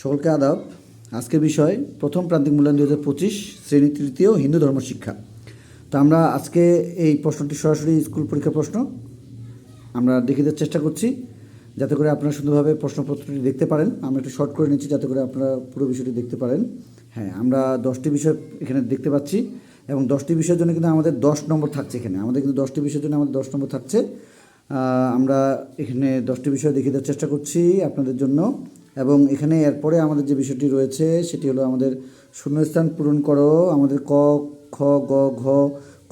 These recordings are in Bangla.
সকলকে আদাব। আজকের বিষয়, প্রথম প্রান্তিক মূল্যায়ন দু হাজার পঁচিশ, শ্রেণি তৃতীয় হিন্দু ধর্ম শিক্ষা। তো আমরা আজকে এই প্রশ্নটি সরাসরি স্কুল পরীক্ষার প্রশ্ন। আমরা দেখে দেওয়ার চেষ্টা করছি, যাতে করে আপনারা সুন্দরভাবে প্রশ্নপত্রটি দেখতে পারেন। আমরা একটু শর্ট করে নিচ্ছি, যাতে করে আপনারা পুরো বিষয়টি দেখতে পারেন। হ্যাঁ আমরা দশটি বিষয় এখানে দেখতে পাচ্ছি এবং দশটি বিষয়ের জন্য কিন্তু আমাদের দশ নম্বর থাকছে এখানে। আমাদের কিন্তু দশটি বিষয়ের জন্য আমাদের দশ নম্বর থাকছে। আমরা এখানে দশটি বিষয় দেখিয়ে দেওয়ার চেষ্টা করছি আপনাদের জন্য। এবং এখানে এরপরে আমাদের যে বিষয়টি রয়েছে, সেটি হলো আমাদের শূন্যস্থান পূরণ করো। আমাদের ক, খ, গ, ঘ,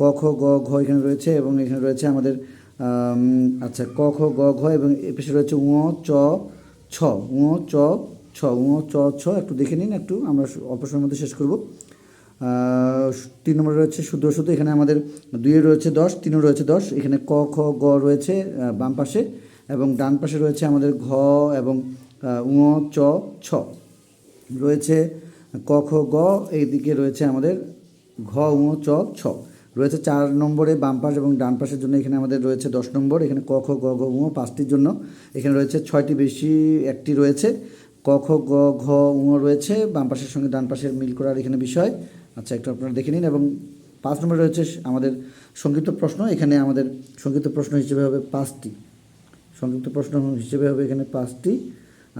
ক, খ, গ, ঘ এখানে রয়েছে এবং এখানে রয়েছে আমাদের আচ্ছা ক, খ, গ, ঘ এবং এ পাশে রয়েছে উ চ, ছ। উ চ, ছ। উ চ, ছ, একটু দেখে নিন, একটু আমরা অল্প সময়ের মধ্যে শেষ করব। তিন নম্বরে রয়েছে শুদ্ধ শুদ্ধ, এখানে আমাদের দুইয়ে রয়েছে দশ, তিনও রয়েছে দশ। এখানে ক, খ, গ রয়েছে বাম পাশে এবং ডান পাশে রয়েছে আমাদের ঘ এবং উ চ, ছ। রয়েছে ক, খ, গ এইদিকে রয়েছে আমাদের ঘ উ চ, ছ। রয়েছে চার নম্বরে বাম পাশ এবং ডান পাশের জন্য এখানে আমাদের রয়েছে দশ নম্বর, এখানে ক, খ, গ, ঘ উ পাঁচটির জন্য। এখানে রয়েছে ছয়টি বেশি, একটি রয়েছে। ক, খ, গ, ঘ উ রয়েছে, বাম পাশের সঙ্গে ডান পাশের মিল করার এখানে বিষয়। আচ্ছা একটু আপনারা দেখে নিন এবং পাঁচ নম্বরে রয়েছে আমাদের সংক্ষিপ্ত প্রশ্ন, এখানে আমাদের সংক্ষিপ্ত প্রশ্ন হিসেবে হবে পাঁচটি। সংক্ষিপ্ত প্রশ্ন হিসেবে হবে এখানে পাঁচটি।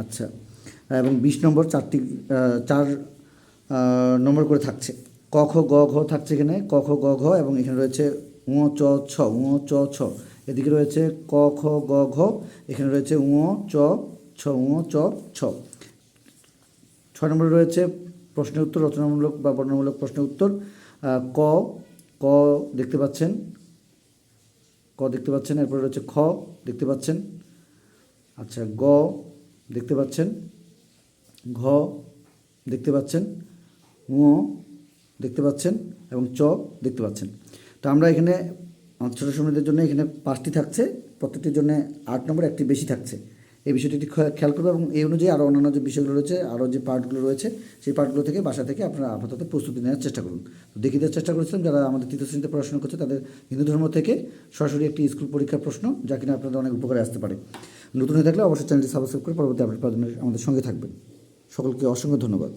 আচ্ছা। এবং বিশ নম্বর চারটি চার নম্বর করে থাকছে। ক, খ, গ, ঘ থাকছে এখানে। ক, খ, গ, ঘ এবং এখানে রয়েছে উ চ, ছ উ চ, ছ। এদিকে রয়েছে ক, খ, গ, ঘ। এখানে রয়েছে উ চ, ছ উ চ, ছ। ছয় নম্বরে রয়েছে প্রশ্নের উত্তর, রচনামূলক বা বর্ণনামূলক প্রশ্নের উত্তর। ক ক দেখতে পাচ্ছেন। ক দেখতে পাচ্ছেন। এরপরে রয়েছে খ দেখতে পাচ্ছেন। আচ্ছা গ দেখতে পাচ্ছেন? ঘ দেখতে পাচ্ছেন? ঙ দেখতে পাচ্ছেন? এবং চ দেখতে পাচ্ছেন। তো আমরা এখানে ছোটো সময়দের জন্য এখানে পাঁচটি থাকছে। প্রত্যেকটির জন্য আট নম্বর, একটি বেশি থাকছে। এই বিষয়টি একটি খেয়াল করবে এবং এই অনুযায়ী আরও অন্যান্য যে বিষয়গুলো রয়েছে আরও যে পার্টগুলো রয়েছে, সেই পার্টগুলো থেকে বাসা থেকে আপনারা আপাতত প্রস্তুতি নেওয়ার চেষ্টা করুন। তো দেখিয়ে দেওয়ার চেষ্টা করেছিলাম, যারা আমাদের তৃতীয় শ্রেণীতে পড়াশোনা করছে, তাদের হিন্দু ধর্ম থেকে সরাসরি একটি স্কুল পরীক্ষার প্রশ্ন, যা কিনা আপনাদের অনেক উপকারে আসতে পারে। নতুন হয়ে থাকলে অবশ্যই চ্যানেলটি সাবস্ক্রাইব করে পরবর্তী আপডেট পাওয়ার জন্য আমাদের সঙ্গে থাকবেন। সকলকে অসংখ্য ধন্যবাদ।